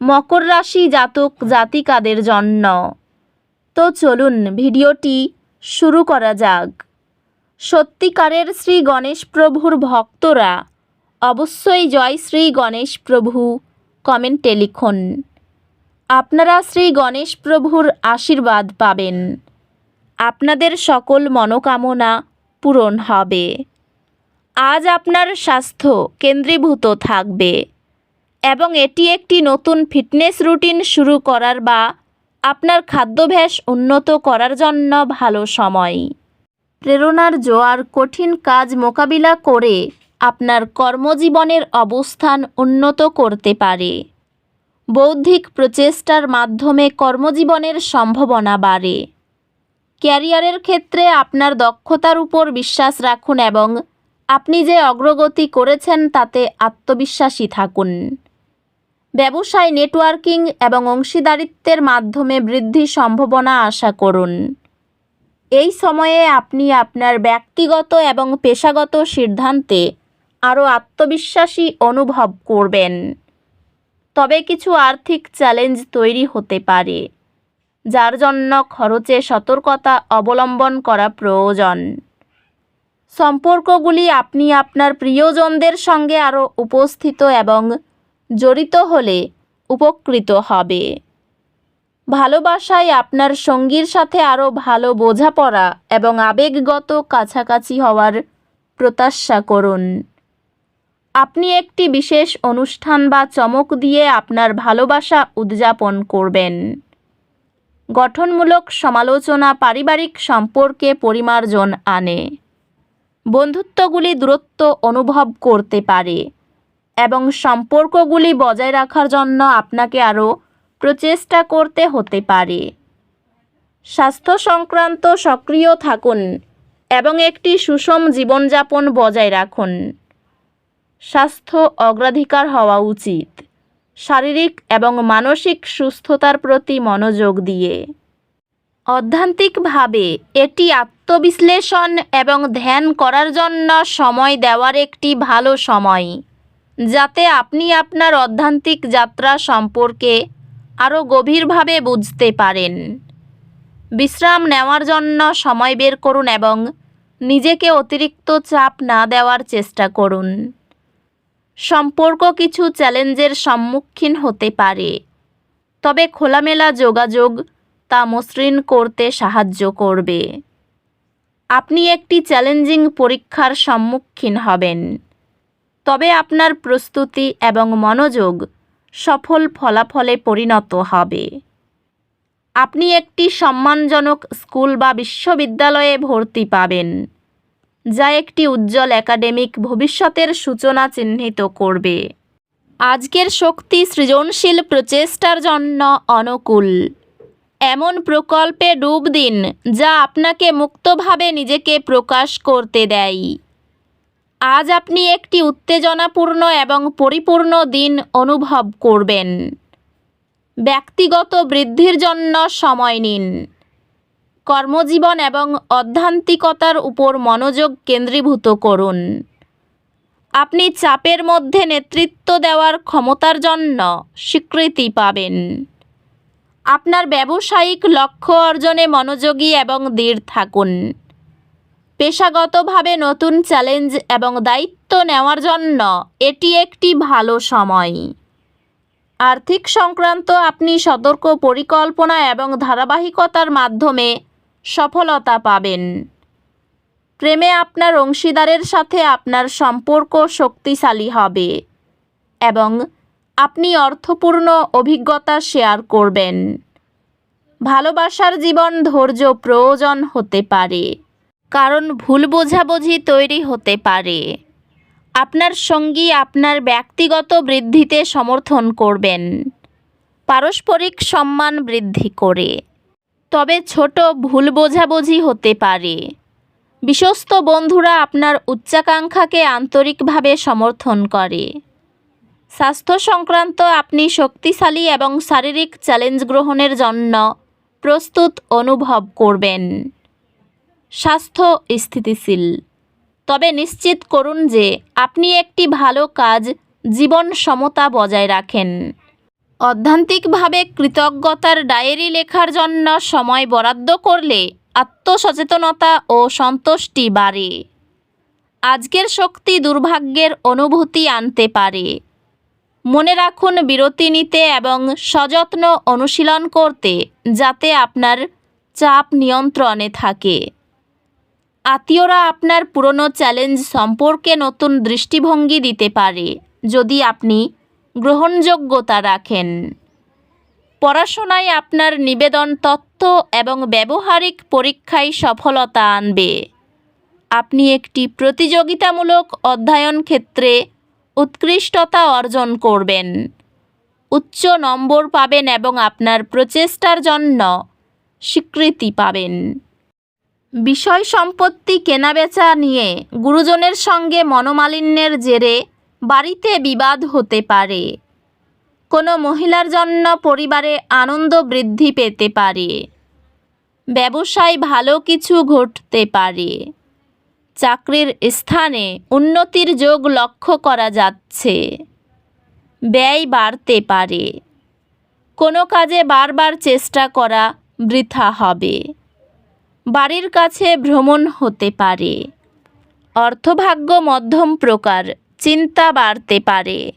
মকর রাশি জাতক জাতিকাদের জন্য। তো চলুন ভিডিওটি শুরু করা যাক। সত্যিকারের শ্রী গণেশ প্রভুর ভক্তরা অবশ্যই জয় শ্রী গণেশ প্রভু কমেন্টে লিখুন। আপনারা শ্রী গণেশ প্রভুর আশীর্বাদ পাবেন। আপনাদের সকল মনোকামনা পূরণ হবে। আজ আপনার স্বাস্থ্য কেন্দ্রীভূত থাকবে। এবং এটি একটি নতুন ফিটনেস রুটিন শুরু করার বা আপনার খাদ্যাভ্যাস উন্নত করার জন্য ভালো সময়। প্রেরণার জোয়ার কঠিন কাজ মোকাবিলা করে আপনার কর্মজীবনের অবস্থান উন্নত করতে পারে। বৌদ্ধিক প্রচেষ্টার মাধ্যমে কর্মজীবনের সম্ভাবনা বাড়ে। ক্যারিয়ারের ক্ষেত্রে আপনার দক্ষতার উপর বিশ্বাস রাখুন এবং আপনি যে অগ্রগতি করেছেন তাতে আত্মবিশ্বাসী থাকুন। ব্যবসায় নেটওয়ার্কিং এবং অংশীদারিত্বের মাধ্যমে বৃদ্ধি সম্ভাবনা আশা করুন। এই সময়ে আপনি আপনার ব্যক্তিগত এবং পেশাগত সিদ্ধান্তে আরও আত্মবিশ্বাসী অনুভব করবেন। তবে কিছু আর্থিক চ্যালেঞ্জ তৈরি হতে পারে, যার জন্য খরচে সতর্কতা অবলম্বন করা প্রয়োজন। সম্পর্কগুলি আপনি আপনার প্রিয়জনদের সঙ্গে আরও উপস্থিত এবং জড়িত হলে উপকৃত হবে। ভালোবাসায় আপনার সঙ্গীর সাথে আরও ভালো বোঝাপড়া এবং আবেগগত কাছাকাছি হওয়ার প্রত্যাশা করুন। আপনি একটি বিশেষ অনুষ্ঠান বা চমক দিয়ে আপনার ভালোবাসা উদযাপন করবেন। গঠনমূলক সমালোচনা পারিবারিক সম্পর্কে পরিমার্জন আনে। বন্ধুত্বগুলি দূরত্ব অনুভব করতে পারে। এবং সম্পর্কগুলি বজায় রাখার জন্য আপনাকে আরও প্রচেষ্টা করতে হতে পারে। স্বাস্থ্য সংক্রান্ত সক্রিয় থাকুন এবং একটি সুষম জীবনযাপন বজায় রাখুন। স্বাস্থ্য অগ্রাধিকার হওয়া উচিত। শারীরিক এবং মানসিক সুস্থতার প্রতি মনোযোগ দিয়ে। অধ্যান্তিকভাবে, এটি আত্মবিশ্লেষণ এবং ধ্যান করার জন্য সময় দেওয়ার একটি ভালো সময়। যাতে আপনি আপনার অধ্যান্তিক যাত্রা সম্পর্কে আরও গভীরভাবে বুঝতে পারেন। বিশ্রাম নেওয়ার জন্য সময় বের করুন এবং নিজেকে অতিরিক্ত চাপ না দেওয়ার চেষ্টা করুন। সম্পর্ক কিছু চ্যালেঞ্জের সম্মুখীন হতে পারে, তবে খোলামেলা যোগাযোগ তা মসৃণ করতে সাহায্য করবে। আপনি একটি চ্যালেঞ্জিং পরীক্ষার সম্মুখীন হবেন। তবে আপনার প্রস্তুতি এবং মনোযোগ সফল ফলাফলে পরিণত হবে। আপনি একটি সম্মানজনক স্কুল বা বিশ্ববিদ্যালয়ে ভর্তি পাবেন, যা একটি উজ্জ্বল একাডেমিক ভবিষ্যতের সূচনা চিহ্নিত করবে। আজকের শক্তি সৃজনশীল প্রচেষ্টার জন্য অনুকূল। এমন প্রকল্পে ডুব দিন, যা আপনাকে মুক্তভাবে নিজেকে প্রকাশ করতে দেয়। আজ আপনি একটি উত্তেজনাপূর্ণ এবং পরিপূর্ণ দিন অনুভব করবেন। ব্যক্তিগত বৃদ্ধির জন্য সময় নিন। কর্মজীবন এবং অধ্যান্তিকতার উপর মনোযোগ কেন্দ্রীভূত করুন। আপনি চাপের মধ্যে নেতৃত্ব দেওয়ার ক্ষমতার জন্য স্বীকৃতি পাবেন। আপনার ব্যবসায়িক লক্ষ্য অর্জনে মনোযোগী এবং দৃঢ় থাকুন। পেশাগতভাবে নতুন চ্যালেঞ্জ এবং দায়িত্ব নেওয়ার জন্য এটি একটি ভালো সময়। আর্থিক সংক্রান্ত আপনি সতর্ক পরিকল্পনা এবং ধারাবাহিকতার মাধ্যমে সফলতা পাবেন। প্রেমে আপনার অংশীদারের সাথে আপনার সম্পর্ক শক্তিশালী হবে এবং আপনি অর্থপূর্ণ অভিজ্ঞতা শেয়ার করবেন। ভালোবাসার জীবন ধৈর্য প্রয়োজন হতে পারে। কারণ ভুল বোঝাবুঝি তৈরি হতে পারে। আপনার সঙ্গী আপনার ব্যক্তিগত বৃদ্ধিতে সমর্থন করবেন। পারস্পরিক সম্মান বৃদ্ধি করে। তবে ছোট ভুল বোঝাবুঝি হতে পারে। বিশ্বস্ত বন্ধুরা আপনার উচ্চাকাঙ্ক্ষাকে আন্তরিকভাবে সমর্থন করে। স্বাস্থ্য সংক্রান্ত আপনি শক্তিশালী এবং শারীরিক চ্যালেঞ্জ গ্রহণের জন্য প্রস্তুত অনুভব করবেন। স্বাস্থ্য স্থিতিশীল। তবে নিশ্চিত করুন যে আপনি একটি ভালো কাজ জীবন সমতা বজায় রাখেন। অধ্যান্তিকভাবে কৃতজ্ঞতার ডায়েরি লেখার জন্য সময় বরাদ্দ করলে আত্মসচেতনতা ও সন্তুষ্টি বাড়ে। আজকের শক্তি দুর্ভাগ্যের অনুভূতি আনতে পারে। মনে রাখুন বিরতি নিতে এবং সযত্ন অনুশীলন করতে যাতে আপনার চাপ নিয়ন্ত্রণে থাকে। আত্মীয়রা আপনার পুরনো চ্যালেঞ্জ সম্পর্কে নতুন দৃষ্টিভঙ্গি দিতে পারে, যদি আপনি গ্রহণযোগ্যতা রাখেন। পড়াশোনায় আপনার নিবেদন তথ্য এবং ব্যবহারিক পরীক্ষায় সফলতা আনবে। আপনি একটি প্রতিযোগিতামূলক অধ্যয়ন ক্ষেত্রে উৎকৃষ্টতা অর্জন করবেন। উচ্চ নম্বর পাবেন এবং আপনার প্রচেষ্টার জন্য স্বীকৃতি পাবেন। বিষয় সম্পত্তি কেনাবেচা নিয়ে গুরুজনের সঙ্গে মনোমালিন্যের জেরে বাড়িতে বিবাদ হতে পারে। কোনো মহিলার জন্য পরিবারে আনন্দ বৃদ্ধি পেতে পারে। ব্যবসায় ভালো কিছু ঘটতে পারে। চাকরির স্থানে উন্নতির যোগ লক্ষ্য করা যাচ্ছে। ব্যয় বাড়তে পারে। কোনো কাজে বারবার চেষ্টা করা বৃথা হবে। বাড়ির কাছে ভ্রমণ হতে পারে। অর্থভাগ্য মধ্যম প্রকার, চিন্তা বাড়তে পারে।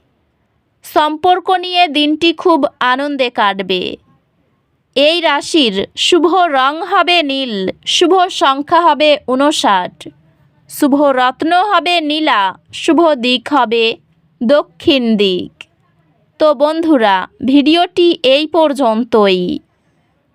সম্পর্ক নিয়ে দিনটি খুব আনন্দে কাটবে। এই রাশির শুভ রং হবে নীল, শুভ সংখ্যা হবে উনষাট শুভ রত্ন হবে নীলা, শুভ দিক হবে দক্ষিণ দিক। তো বন্ধুরা, ভিডিওটি এই পর্যন্তই।